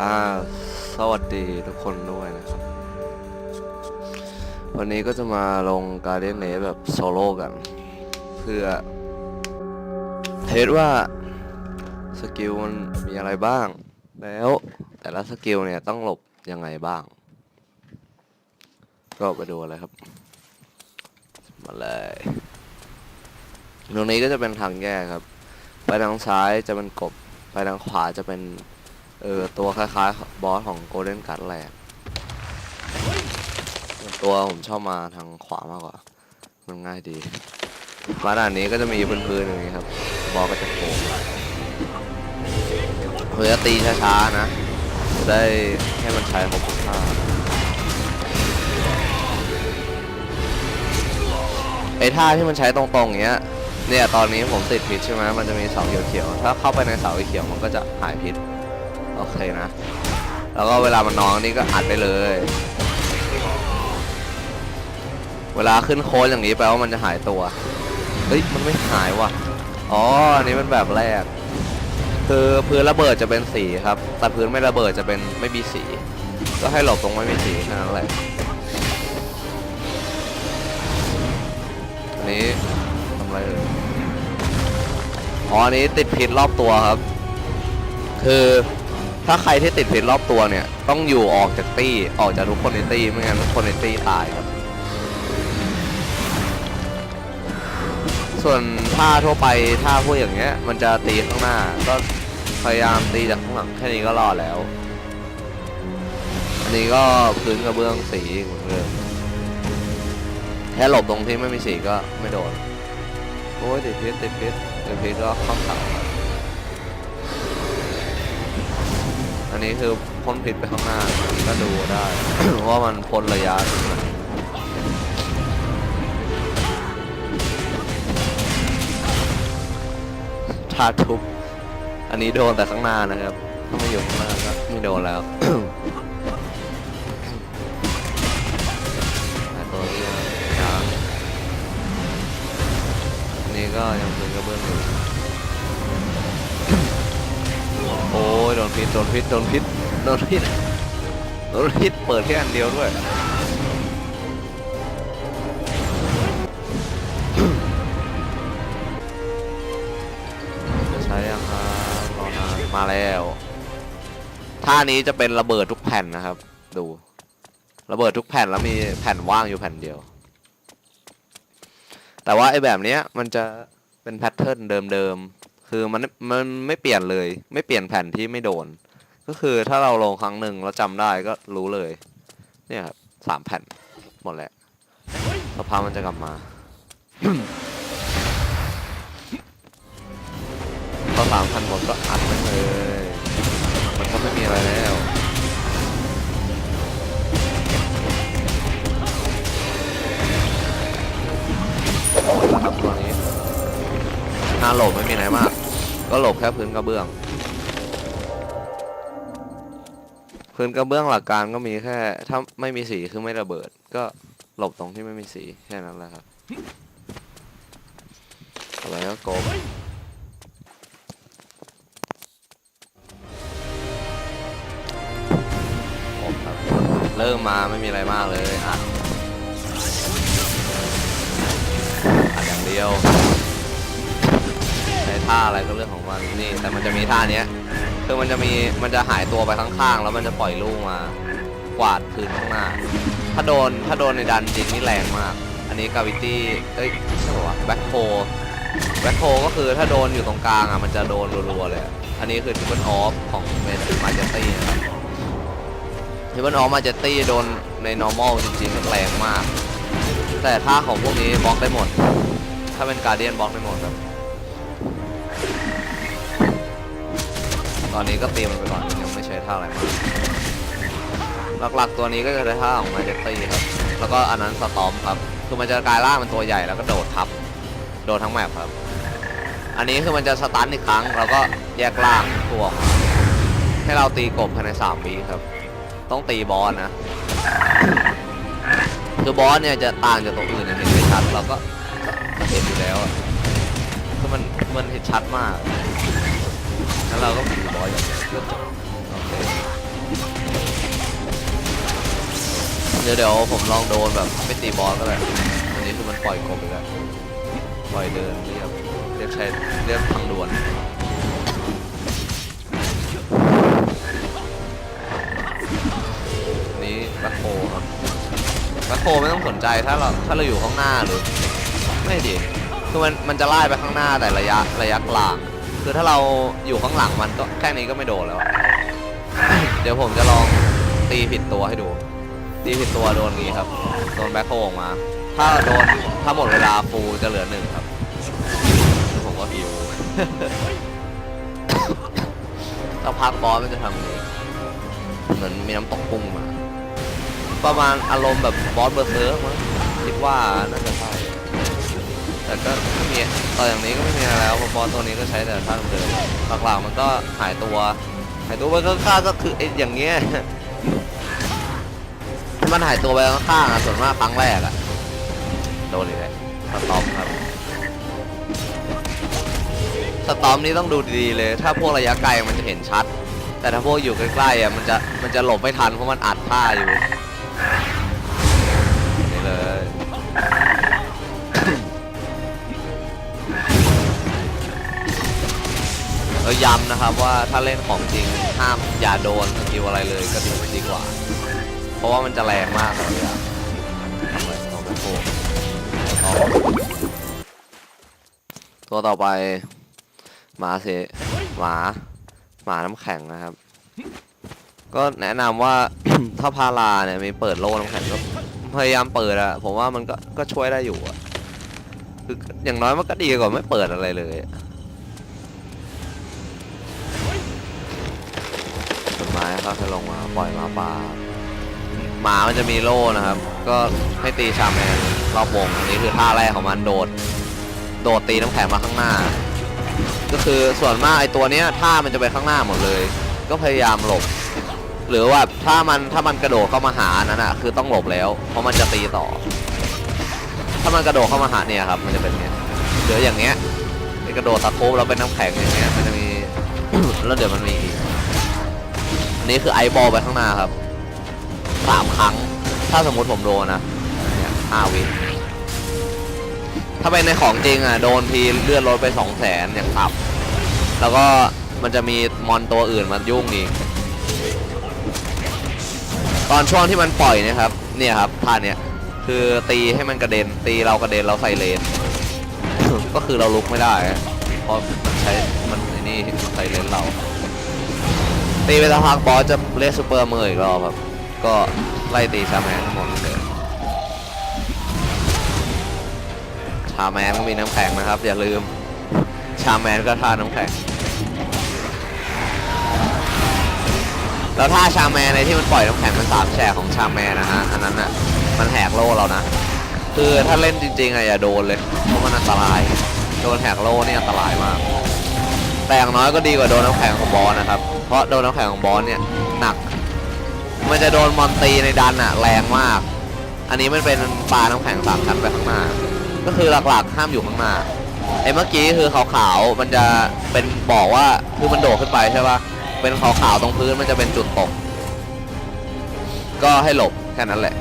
อ่าสวัสดีทุกคนด้วยนะครับ วันนี้ก็จะมาลงการเดนเนแบบโซโล่กัน เพื่อเทสว่าสกิลมันมีอะไรบ้าง แล้วแต่ละสกิลเนี่ยต้องหลบยังไงบ้าง ก็ไปดูเลยครับ มาเลยตรงนี้ก็จะเป็นทางแยกครับ ไปทางซ้ายจะเป็นกบ ไปทางขวาจะเป็น เออ ตัวคล้ายๆ บอสของโกลเด้นกั d แหลกส่วนตัวผมชอบมาทางขวามากกว่า มันง่ายดี มาด่านนี้ก็จะมีพื้นๆอย่างนี้ครับ บอสก็จะโผล่เพื่อตีช้าๆนะ จะได้ให้มันใช้ครบทุกท่าไอ้ท่าที่มันใช้ตรงๆอย่างเงี้ย เนี่ยตอนนี้ผมติดพิษใช่ไหมมันจะมีเสาเขียวๆ ถ้าเข้าไปในเสาเขียวมันก็จะหายพิษ โอเคนะ แล้วก็เวลามันนอนนี่ก็อัดไปเลย เวลาขึ้นโค้ดอย่างนี้แปลว่ามันจะหายตัว เฮ้ย มันไม่หายว่ะ อ๋อ อันนี้เป็นแบบแรก คือพื้นระเบิดจะเป็นสีครับ แต่พื้นไม่ระเบิดจะเป็นไม่มีสี ก็ให้หลบตรงไม่มีสีแค่นั้นแหละอันนี้ทำอะไรเอ่ยอ๋ออันนี้ติดพิษรอบตัวครับ คือ ถ้าใครที่ติดพิษรอบตัวเนี่ย ต้องอยู่ออกจากตี้ออกจากทุกคนในตี้ไม่งั้นทุกคนในตี้ตายครับ ส่วนท่าทั่วไปท่าพวกอย่างเงี้ย มันจะตีข้างหน้า ก็พยายามตีจากข้างหลังแค่นี้ก็รอดแล้ว อันนี้ก็พื้นกระเบื้องสีเหมือนเดิมแค่หลบตรงที่ไม่มีสีก็ไม่โดนโอ้ยติดพิษติดพิษติดพิษก็เข้าเสา อันนี้คือพ่นพิษไปข้างหน้าก็ดูได้ ว่ามันพ้นระยะถึงไหนท่าทุบอันนี้โดนแต่ข้างหน้านะครับถ้าไม่อยู่ข้างหน้าก็ไม่โดนแล้วตัวนี้นะครับอันนี้ก็ยังเป็นกระเบื้องอยู่ โอ้ยโดนพิษโดนพิษโดนพิษโดนพิษโดนพิษเปิดแค่อันเดียวด้วยจะใช้ยังครับรอนานมาแล้วท่านี้จะเป็นระเบิดทุกแผ่นนะครับ ดู ระเบิดทุกแผ่นแล้วมีแผ่นว่างอยู่แผ่นเดียว แต่ว่าไอ้แบบเนี้ยมันจะเป็นแพทเทิร์นเดิมๆ คือมันมันไม่เปลี่ยนเลย ไม่เปลี่ยนแผ่นที่ไม่โดน ก็คือถ้าเราลงครั้งหนึ่งแล้วจำได้ก็รู้เลย เนี่ยครับสามแผ่นหมดแหละสภาพมันจะกลับมา พอสามพันหมดก็อัดมันเลย มันก็ไม่มีอะไรแล้วหมดแล้วครับตัวนี้หน้าหลบไม่มีอะไหนมาก ก็หลบแค่พื้นกระเบื้อง พื้นกระเบื้องหลักการก็มีแค่ ถ้าไม่มีสีคือไม่ระเบิด ก็หลบตรงที่ไม่มีสีแค่นั้นแหละครับอะไรก็โกบผมครับเริ่มมาไม่มีอะไรมากเลยอัดอัดอย่างเดียว ท่าอะไรก็เรื่องของมันนี่ แต่มันจะมีท่าเนี้ยคือมันจะมีมันจะหายตัวไปข้างๆ แล้วมันจะปล่อยลูกมากวาดพื้นข้างหน้า ถ้าโดนถ้าโดนในดันจริงนี่แรงมาก อันนี้กาวิตี้เอ้ยใช่ป่าวะแบ็คโคแบ็คโคก็คือถ้าโดนอยู่ตรงกลางอะมันจะโดนรัวๆเลยอันนี้คือทิปเปิลออฟของเมนมาเจตี้นะครับที่มันออกมาจตี้โดนใน normal จริงๆแรงมาก แต่ท่าของพวกนี้บล็อกได้หมด ถ้าเป็นการเดียนบล็อกได้หมดครับ ตอนนี้ก็ตีมันไปก่อนยังไม่ใช้ท่าอะไรมากหลักๆตัวนี้ก็จะได้ท่าของมาเจตี้ครับ แล้วก็อันนั้นสตอมครับ คือมันจะกลายร่างเป็นตัวใหญ่แล้วก็โดดทับ โดดทั้งแมปครับ อันนี้คือมันจะสตันอีกครั้งแล้วก็แยกร่างตัวให้เราตีกบภายใน3วิครับ ต้องตีบอสนะ คือบอสเนี่ยจะต่างจากตัวอื่นเห็นไม่ชัดเราก็เห็นอยู่แล้วคือมันมันเห็นชัดมาก แล้วเราก็ขี่บอยเพื่อจบเดี๋ยวเดี๋ยวผมลองโดนแบบไม่ตีบอสก็ได้อันนี้คือมันปล่อยกบไปแล้วปล่อยเดินเรียบเรียบใช้เรียบทางด่วนนี้บัคโคครับบัคโคไม่ต้องสนใจถ้าเราถ้าเราอยู่ข้างหน้าหรือไม่ดิคือมันมันจะไล่ไปข้างหน้าแต่ระยะระยะกลาง คือถ้าเราอยู่ข้างหลังมันก็แค่นี้ก็ไม่โดนแล้วอะเดี๋ยวผมจะลองตีผิดตัวให้ดู ตีผิดตัวโดนงี้ครับ โดนแบ็คโฮออกมา ถ้าโดนถ้าหมดเวลาฟูลจะเหลือหนึ่งครับแล้วผมก็ฮิว สักพักบอสมันจะทำอย่างนี้เหมือนมีน้ำตกพุ่งมา ประมาณอารมณ์แบบบอสเบอร์เซิร์ฟมั้งคิดว่าน่าจะ แต่ก็ไม่มีต่ออย่างนี้ก็ไม่มีอะไรแล้วพราะบอสตัวนี้ก็ใช้แต่ท่าเดิมหลักๆมันก็หายตัวหายตัวไปข้างๆก็คือไอ้อย่างเงี้ยมันหายตัวไปข้างๆอะส่วนมากครั้งแรกอะโดนอีกแล้วสตอมครับสตอมนี้ต้องดูดีๆเลย ถ้าพวกระยะไกลมันจะเห็นชัด แต่ถ้าพวกอยู่ใกล้ๆอะมันจะมันจะหลบไม่ทันเพราะมันอัดผ้าอยู่ เออย้ำนะครับว่าถ้าเล่นของจริงห้ามอย่าโดนสกิลอะไรเลยก็ดีดีกว่า เพราะว่ามันจะแรงมากเลยอะทำไมเอาไม่โกงเอาตัวต่อไปหมาเสหมาหมาน้ำแข็งนะครับ ก็แนะนำว่าถ้าพาราเนี่ยมีเปิดโล่น้ำแข็งก็พยายามเปิดอะผมว่ามันก็ก็ช่วยได้อยู่อะคืออย่างน้อยมันก็ดีกว่าไม่เปิดอะไรเลย อะต้นไม้ค่อยๆลงมาปล่อยหมาป่าหมามันจะมีโล่นะครับ ก็ให้ตีชาแมนรอบวงอันนี้คือท่าแรกของมันโดด โดดตีน้ำแข็งมาข้างหน้า ก็คือส่วนมากไอตัวเนี้ยท่ามันจะไปข้างหน้าหมดเลย ก็พยายามหลบ หรือว่าถ้ามันถ้ามันกระโดดเข้ามาหานั้นอะคือต้องหลบแล้ว เพราะมันจะตีต่อ ถ้ามันกระโดดเข้ามาหาเนี่ยครับมันจะเป็นเนี้ยเดี๋ยวอย่างเงี้ยไอกระโดดตะโคบแล้วเป็นน้ำแข็งอย่างเงี้ยมันจะมี แล้วเดี๋ยวมันมีอีก อันนี้คือไอบอลไปข้างหน้าครับสามครั้ง ถ้าสมมติผมโดนนะเนี่ยห้าวิถ้าเป็นในของจริงอะโดนทีเลื่อนรถไปสองแสนอย่างต่ำแล้วก็มันจะมีมอนตัวอื่นมายุ่งอีกตอนช่วงที่มันปล่อยนะครับ เนี่ยครับท่าเนี้ยคือตีให้มันกระเด็น ตีเรากระเด็นเราใส่เลน ก็คือเราลุกไม่ได้เพราะมันใช้มันไอ้นี่มันใส่เลนเรา ตีไปสักพักบอสจะเรียกซูเปอร์เมออีกรอบครับ ก็ไล่ตีชาแมนทั้งหมดเลยชาแมนก็มีน้ำแข็งนะครับ อย่าลืม ชาแมนก็ท่าน้ำแข็งแล้วถ้าชาแมนในที่มันปล่อยน้ำแข็งมันสามแฉกของชาแมนนะฮะอันนั้นอะมันแหกโล่เรานะ คือถ้าเล่นจริงๆอะอย่าโดนเลยเพราะมันอันตราย โดนแหกโล่นี่อันตรายมากแต่อย่างน้อยก็ดีกว่าโดนน้ำแข็งของบอสนะครับ ราะโดนน้ำแข็งของบอสเนี่ยหนัก มันจะโดนมอนตีในดันอะแรงมาก อันนี้มันเป็นปลาน้ำแข็งสามชั้นไปข้างหน้า ก็คือหลักๆห้ามอยู่ข้างหน้าไอ้เมื่อกี้คือขาวๆมันจะเป็นบอกว่าคือมันโดดขึ้นไปใช่ปะเป็นขาวๆตรงพื้นมันจะเป็นจุดตก ก็ให้หลบแค่นั้นแหละ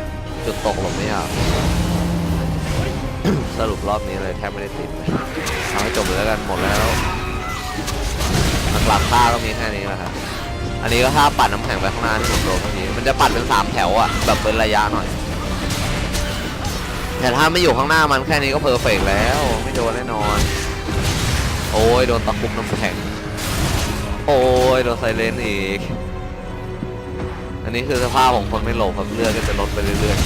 จุดตกหลบไม่ยากสรุปรอบนี้เลยแทบไม่ได้ติดเลยเอาให้จบเลยแล้วกันหมดแล้ว หลักๆท่าก็มีแค่นี้แหละครับอันนี้ก็ท่าปัดน้ำแข็งไปข้างหน้าที่ผมโดนเมื่อกี้มันจะปัดเป็นสามแถวอะแบบเป็นระยะหน่อย แต่ถ้าไม่อยู่ข้างหน้ามันแค่นี้ก็เพอร์เฟกต์แล้ว ไม่โดนแน่นอน โอ้ยโดนตะคุบน้ำแข็ง โอ้ยโดนไซเลนอีก อันนี้คือสภาพของคนไม่หลบครับเลือดก็จะลดไปเรื่อย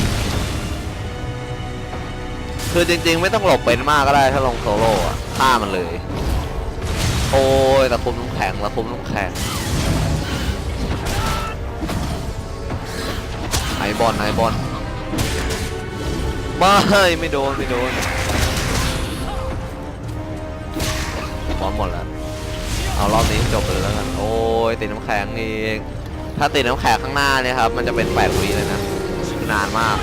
ๆ คือจริงๆ ไม่ต้องหลบเป็นมากก็ได้ถ้าลงโซโล่อะฆ่ามันเลย โอ้ยตะคุบน้ำแข็งตะคุบน้ำแข็งไอบอลไอบอลไม่ไม่โดนไม่โดนบอลหมดแล้วเอารอบนี้จบเลยแล้วกันโอ้ยติดน้ำแข็งอีกถ้าติดน้ำแข็งข้างหน้าเนี่ยครับมันจะเป็นแปดวิเลยนะนานมาก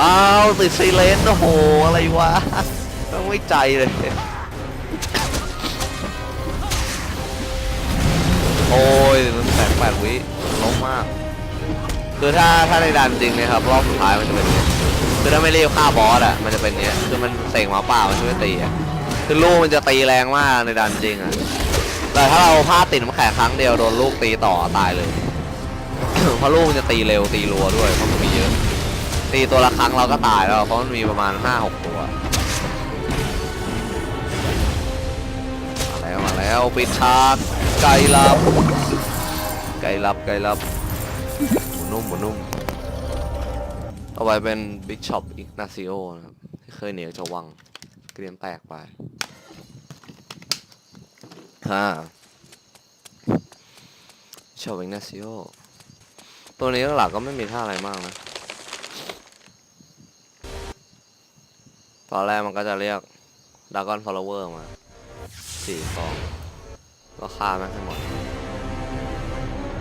อ้าวติดไซเลนโอ้โห อะไรวะ ต้องไม่ใจเลย โอ้ยติดน้ำแข็งแปดวิล้มมาก คือถ้าถ้าในดันจริงเนะครับ รอบสุดท้ายมันจะเป็นอย่างเงี้ยคือถ้าไม่รีบฆ่าบอสอะ มันจะเป็นอย่างเงี้ย คือมันเสกหมาป่ามันช่วยตีอะ คือลูกมันจะตีแรงมากในดันจริงอะ แต่ถ้าเราพลาดติดน้ำแข็งครั้งเดียวโดนลูกตีต่อตายเลย เพราะลูกมันจะตีเร็วตีรัวด้วยเพราะมันมีเยอะ ตีตัวละครั้งเราก็ตายแล้วเพราะมันมีประมาณห้าหกตัวมาแล้วมาแล้วปิดฉากไก่ลับ ไก่ลับไก่ลับหมูนุ่มหมูนุ่มเอาไว้เป็นบิ๊กช็อปอิกนาซิโอนะครับที่เคยเหนียวจะวังเกรียนแตกไปฮ่าช็อปอิกนาซิโอตัวนี้หลักก็ไม่มีท่าอะไรมากนะ อนแรกมันก็จะเรียกดากอนฟอลเวอร์มาสี่กองก็ฆ่าแม่งให้หมด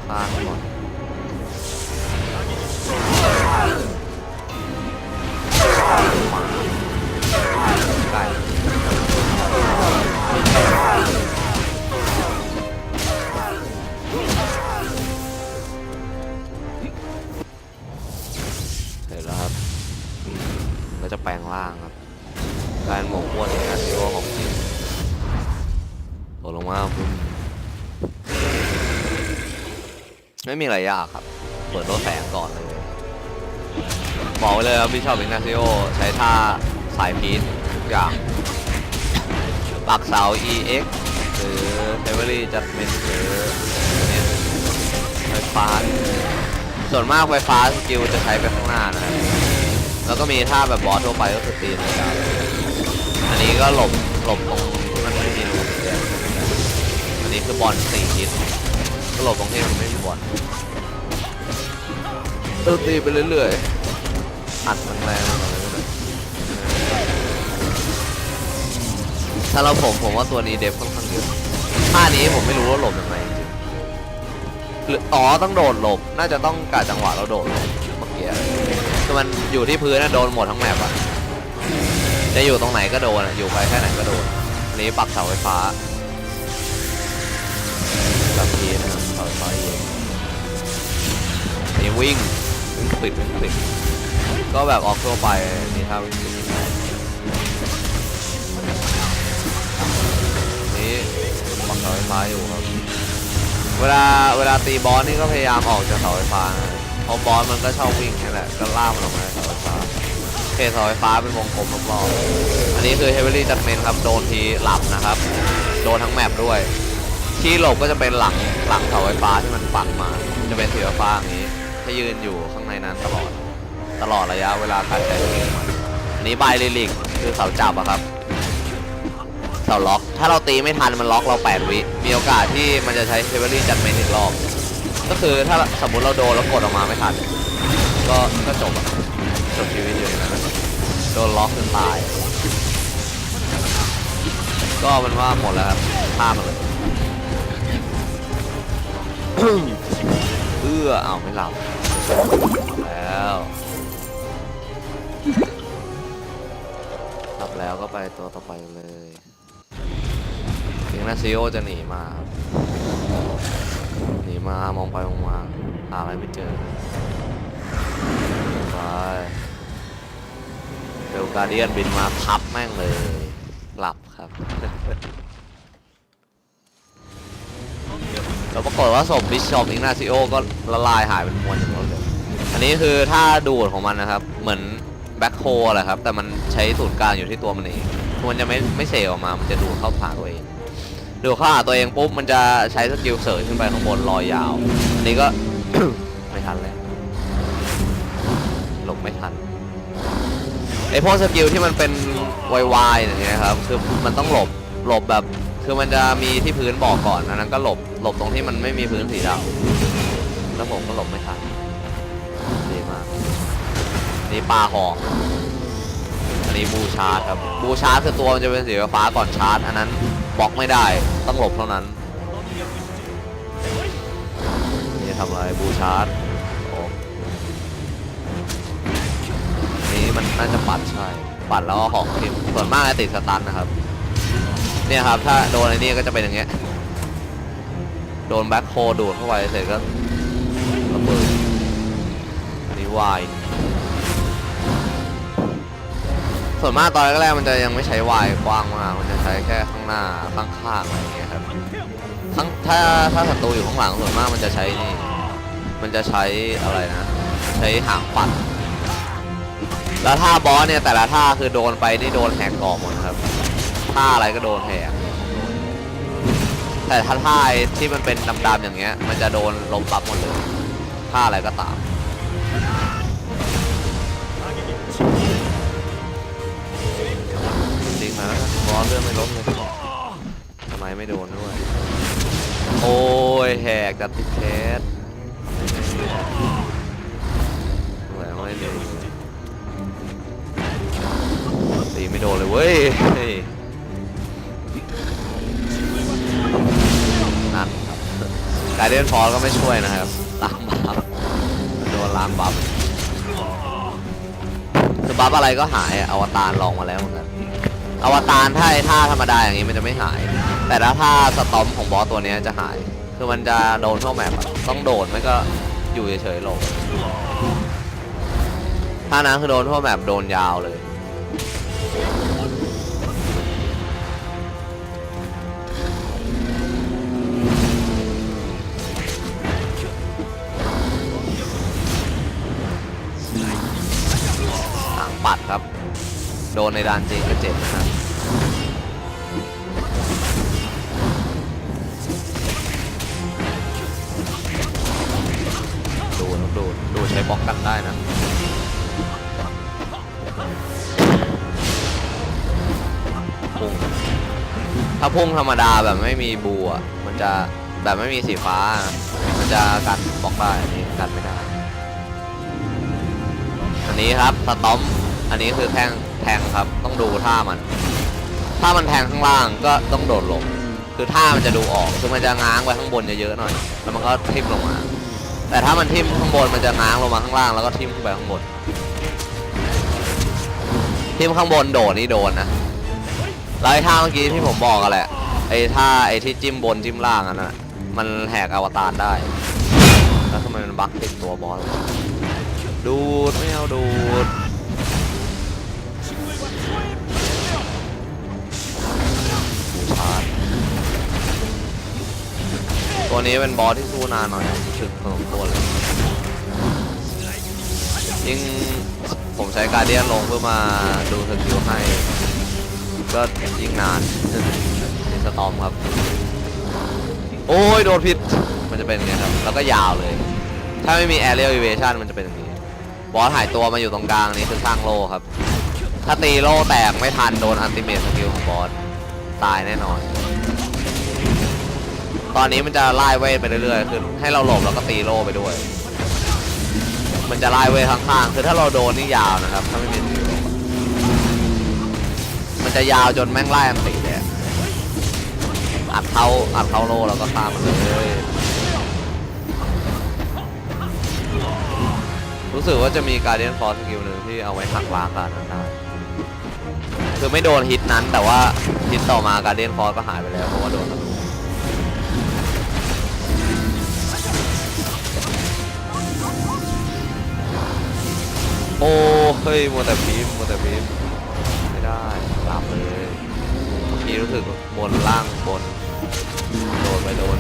ฆ่าให้หมด ไม่มีอะไรยากครับ เปิดโลดแสงก่อนเลยบอกไว้เลยครับพี่ชอบอิกนาซิโอใช้ท่าสายพีททุกอย่าง ปักเสา EX หรือ Heavily Judgment หรือเนี่ยไฟฟ้า ส่วนมากไฟฟ้าสกิลจะใช้ไปข้างหน้านะครับแล้วก็มีท่าแบบบอสทั่วไปก็คือตีนะครัอันนี้ก็หลบหลบตรงที่มันไม่มีรูเนี่ยอันนี้คือบอลสี่ทิศ ก็หลบตรงที่มันไม่มีบอลเออตีไปเรื่อยๆ อัดแรงๆมาเลยถ้าเราผมผมว่าตัวนี้เดฟค่อนข้างเยอะท่านี้ผมไม่รู้ว่าหลบยังไงจริงหรืออ๋อต้องโดดหลบ น่าจะต้องกาจังหวะเราโดดหลบเมื่อกี้คือมันอยู่ที่พื้นนะโดนหมดทั้งแมปอะจะอยู่ตรงไหนก็โดนอะอยู่ไปแค่ไหนก็โดนอันนี้ปักเสาไฟฟ้า รับเสาไฟฟ้าเองอันนี้วิ่งวิ่งปิดวิ่งปิดก็แบบออกทั่วไปนี่ถ้าวิ่งปิดนนี้ปักเสาไฟฟ้าอยู่ครับ เวลาเวลาตีบอสนี่ก็พยายามออกจากเสาไฟฟ้าเพราะบอสมันก็ชอบวิ่งนี่แหละก็ล่ามันลงมาเสาไฟฟ้าเขตเสาไฟฟ้าเป็นวงกลมรอบๆอันนี้คือ Heavily Judgment ครับโดนทีหลับนะครับ โดนทั้งแมปด้วย ที่หลบก็จะเป็นหลังหลังเสาไฟฟ้าที่มันปักมา จะเป็นสีฟ้าอย่างนี้ถ้ายืนอยู่ข้างในนั้นตลอด ตลอดระยะเวลาการใช้สกิลมันอันนี้บายลิลิกคือเสาจับอะครับเสาล็อก ถ้าเราตีไม่ทันมันล็อกเรา8วิมีโอกาสที่มันจะใช้ Heavily Judgment อีกรอบก็คือถ้าสมมติเราโดนแล้วกดออกมาไม่ทันก็ก็จบอะจบชีวิตอยู่นั้นนะโดนล็อกจนตาย ก็มันว่าหมดแล้วครับฆ่ามันเลย เอื้ออ้าไม่หลับแล้วหลับแล้วก็ไปตัวต่อไปเลยถึงนาซิโอจะหนีมาครับหนีมามองไปมองมาหาอะไรไม่เจอไปเบลการเดียนบินมาทับแม่งเลย หลับครับ แล้วปรากฏว่าศพบิชอปอิงนาซิโอก็ละลายหายเป็นมวลอย่างรวดเร็วอันนี้คือถ้าดูดของมันนะครับ เหมือนแบ็คโฮแหละครับ แต่มันใช้ศูนย์กลางอยู่ที่ตัวมันเองมันจะไม่ไม่เสออกมา มันจะดูดเข้าหาตัวเองดูดเข้าหาตัวเองปุ๊บ มันจะใช้สกิลเสริมขึ้นไปข้างบนลอยยาวอันนี้ก็ ไม่ทันแล้วหลบไม่ทันไอพวกสกิลที่มันเป็นวายๆอย่างเงี้ยครับ คือมันต้องหลบหลบแบบ คือมันจะมีที่พื้นบอกก่อนอันนั้นก็หลบ หลบตรงที่มันไม่มีพื้นสีดำแล้วผมก็หลบไม่ทันดีมาก นี่ปลาหอกอันนี้บูชาร์ครับ บูชาร์คือตัวมันจะเป็นสีฟ้าก่อนชาร์จ อันนั้นบล็อกไม่ได้ ต้องหลบเท่านั้นนี่ทำอะไรบูชาร์จโอ้นี้มันน่าจะปัดใช่ ปัดแล้วก็ของทิมส่วนมากจะติดสตันนะครับ เนี่ยครับ ถ้าโดนไอ้นี่ก็จะเป็นอย่างเงี้ย โดนแบ็คโฮดูดเข้าไปเสร็จก็ระเบิดอันนี้วายส่วนมากตอนแรกๆมันจะยังไม่ใช้วายกว้างมาก มันจะใช้แค่ข้างหน้าข้างๆอะไรอย่างเงี้ยครับทั้งถ้าถ้าศัตรูอยู่ข้างหลังส่วนมากมันจะใช้นี่มันจะใช้อะไรนะ ใช้หางปัด แล้วท่าบอสเนี่ยแต่ละท่าคือโดนไปนี่โดนแหกกรอบหมดครับท่าอะไรก็โดนแหก แต่ถ้าท่าที่มันเป็นดำๆอย่างเงี้ย มันจะโดนล้มปับหมดเลยท่าอะไรก็ตามจริงนะบอสเลื่อนไม่ล้มเลยทำไมไม่โดนด้วย โอ้ยแหกจัดติดแคสแหวนไม่โดนตีไม่โดนเลยเว้ย การเดียนฟอร์ก็ไม่ช่วยนะครับล้างบัฟโดนล้างบัฟคือบัฟอะไรก็หายอะอวตารลองมาแล้วเหมือนกันอวตารถ้าไอ้ท่าธรรมดาอย่างนี้มันจะไม่หาย แต่ถ้าท่าสตอมของบอสตัวเนี้ยจะหาย คือมันจะโดนทั่วแมปอะต้องโดดไม่ก็อยู่เฉยๆหลบถ้านั้นคือโดนทั่วแมปโดนยาวเลย โดนในดานจริงก็เจ็บนะครับดูนะดูดูใช้บล็อกกันได้นะพุ่งถ้าพุ่งธรรมดาแบบไม่มีบูอะมันจะแบบไม่มีสีฟ้า มันจะกันบล็อกได้อันนี้กันไม่ได้ อันนี้ครับสตอมอันนี้คือแทง แทงครับ ต้องดูท่ามัน ถ้ามันแทงข้างล่างก็ต้องโดดลงคือท่ามันจะดูออกคือมันจะง้างไว้ข้างบนเยอะๆหน่อย แล้วมันก็ทิ่มลงมา แต่ถ้ามันทิ่มข้างบนมันจะง้างลงมาข้างล่างแล้วก็ทิ่มขึ้นไปข้างบนทิ่มข้างบนโดดนี่โดนนะแล้วไอ้ท่าเมื่อกี้ที่ผมบอกกันแหละไอ้ท่าไอ้ที่จิ้มบนจิ้มล่างอันนั้นนะมันแหกอวตารได้ แล้วทำไมมันบั๊กติดตัวบอสดูดไม่เอาดูด ตัวนี้เป็นบอสที่สู้นานหน่อยถึกพอสมควรเลยยิ่งผมใช้การเดียนลงเพื่อมาดูสกิลให้ ก็ยิ่งนานนี่สตอมครับ โอ้ยโดนพิษมันจะเป็นอย่างนี้ครับ แล้วก็ยาวเลย ถ้าไม่มี aerial evasion มันจะเป็นอย่างนี้ บอสหายตัวมาอยู่ตรงกลางนี่คือสร้างโล่ครับ ถ้าตีโล่แตกไม่ทันโดนอันติเมทสกิลของบอส ตายแน่นอน ตอนนี้มันจะไล่เวทไปเรื่อยๆ คือให้เราหลบแล้วก็ตีโล่ไปด้วย มันจะไล่เวทข้างๆ คือถ้าเราโดนนี่ยาวนะครับ ถ้าไม่มีมันจะยาวจนแม่งไล่อันติเลยอะอัดเข้าอัดเข้าโล่แล้วก็ข้ามันเลยรู้สึกว่าจะมีการเดียนฟอร์สกิลหนึ่งที่เอาไว้หักล้างการนั้นได้คือไม่โดนฮิตนั้นแต่ว่าฮิตต่อมาการเดียนฟอร์สก็หายไปแล้วเพราะว่าโดน โอ้เฮ้ยมัวแต่พิมมัวแต่พิมไม่ได้หลับเลยเมื่อกี้รู้สึกบนล่างบนโดนไปโดน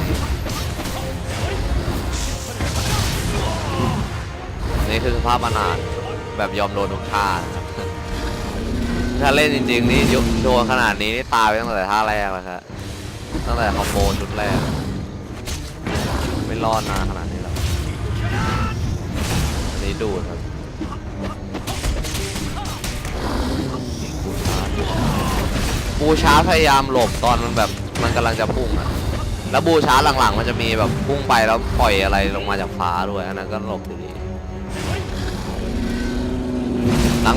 นี่คือสภาพอนาถแบบยอมโดนทุกท่าถ้าเล่นจริงๆนี่ยกโดนขนาดนี้นี่ตายไปตั้งแต่ท่าแรกแล้วครับตั้งแต่คอมโบชุดแรกไม่รอดนานขนาดนี้หรอกอันนี้ดูดครับ บูชาร์จบูชาพยายามหลบตอนมันแบบมันกำลังจะพุ่งอะแล้วบูชาหลังๆ มันจะมีแบบพุ่งไปแล้วปล่อยอะไรลงมาจากฟ้าด้วยอันนั้นก็หลบอยู่ดี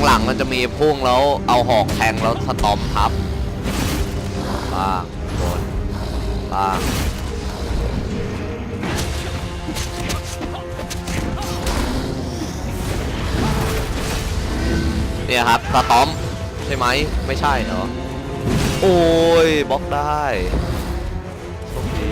หลังๆมันจะมีพุ่งแล้วเอาหอกแทงแล้วสตอมทับบ้างโดนบ้างเนี่ยครับสตอม ใช่ไหมไม่ใช่เหรอ โอ้ยบล็อกได้โชคดี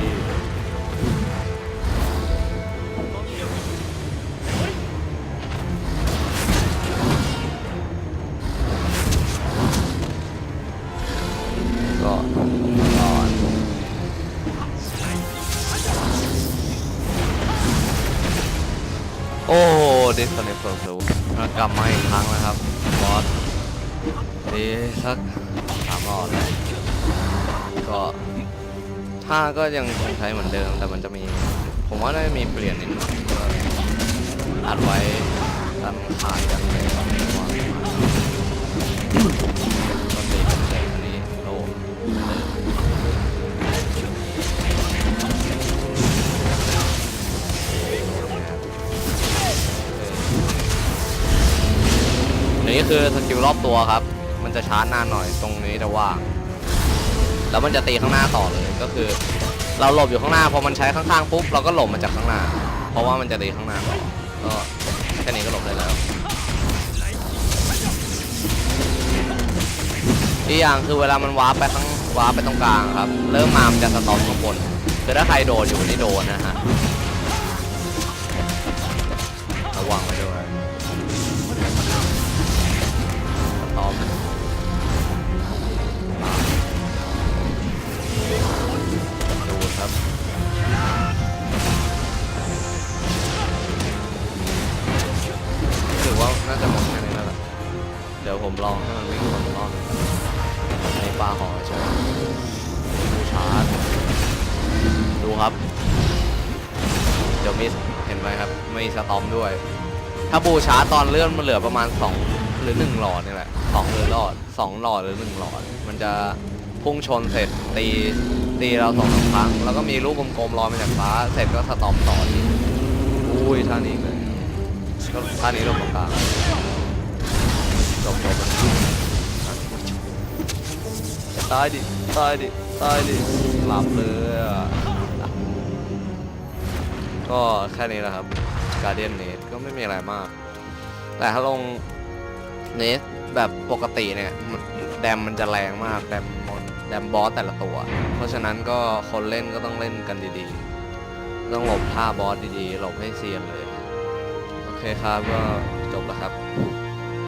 ก็นอนโอ้เดสเนคเฟิร์มซูกลับมาอีกครั้งนะครับ บอสดีสักสามรอบแล้วก็ท่าก็ยังคงใช้เหมือนเดิม แต่มันจะมี ผมว่าน่าจะมีเปลี่ยนนิดหน่อยอัดไว้ตันขาดกันเลยว่าก็ตีเป็นเซอันนี้โลนี่คือสกิลรอบตัวครับ มันจะชาร์จนานหน่อยตรงนี้จะว่า แล้วมันจะตีข้างหน้าต่อเลยก็คือ เราหลบอยู่ข้างหน้าพอมันใช้ข้างๆปุ๊บเราก็หลบมาจากข้างหน้า เพราะว่ามันจะตีข้างหน้าต่อก็แค่นี้ก็หลบได้แล้วอีกอย่างคือเวลามันวาร์ปไปข้างวาร์ปไปตรงกลางครับ เริ่มมามันจะสตอมข้างบนคือถ้าใครโดนอยู่นี่โดนนะฮะระวังไว้ด้วย ดี๋ยวผมลองให้มันวิ่งวนรอบหนึงในปลาหอใช่ไหมดูชาร์จดูครับ เดี๋ยวมิสเห็นไหมครับไม่สตอมด้วย ถ้าบูชาร์จตอนเลื่อนมันเหลือประมาณ 2 หรือ 1 หลอดนี่แหละสองหรือหลอด2หลอดหรือ 1 หลอด มันจะพุ่งชนเสร็จตีตีเราสองสามครั้ง แล้วก็มีลูกกลมๆลอยมาจากฟ้า เสร็จก็สตอมต่อทีอุ้ยท่านี้เลยก็ท่านี้ลงตรงกลาง จบจบตายดิตายดิตายดิหลับเลยอะก็แค่นี้แหละครับ Guardian n e t ก็ไม่มีอะไรมาก แต่ถ้าลงเนสแบบปกติเนี่ยแดมมันจะแรงมากแดมมอนแดมบอสแต่ละตัว เพราะฉะนั้นก็คนเล่นก็ต้องเล่นกันดีๆ ต้องหลบท่าบอสดีๆ หลบให้เซียนเลย โอเคครับก็จบแล้วครับ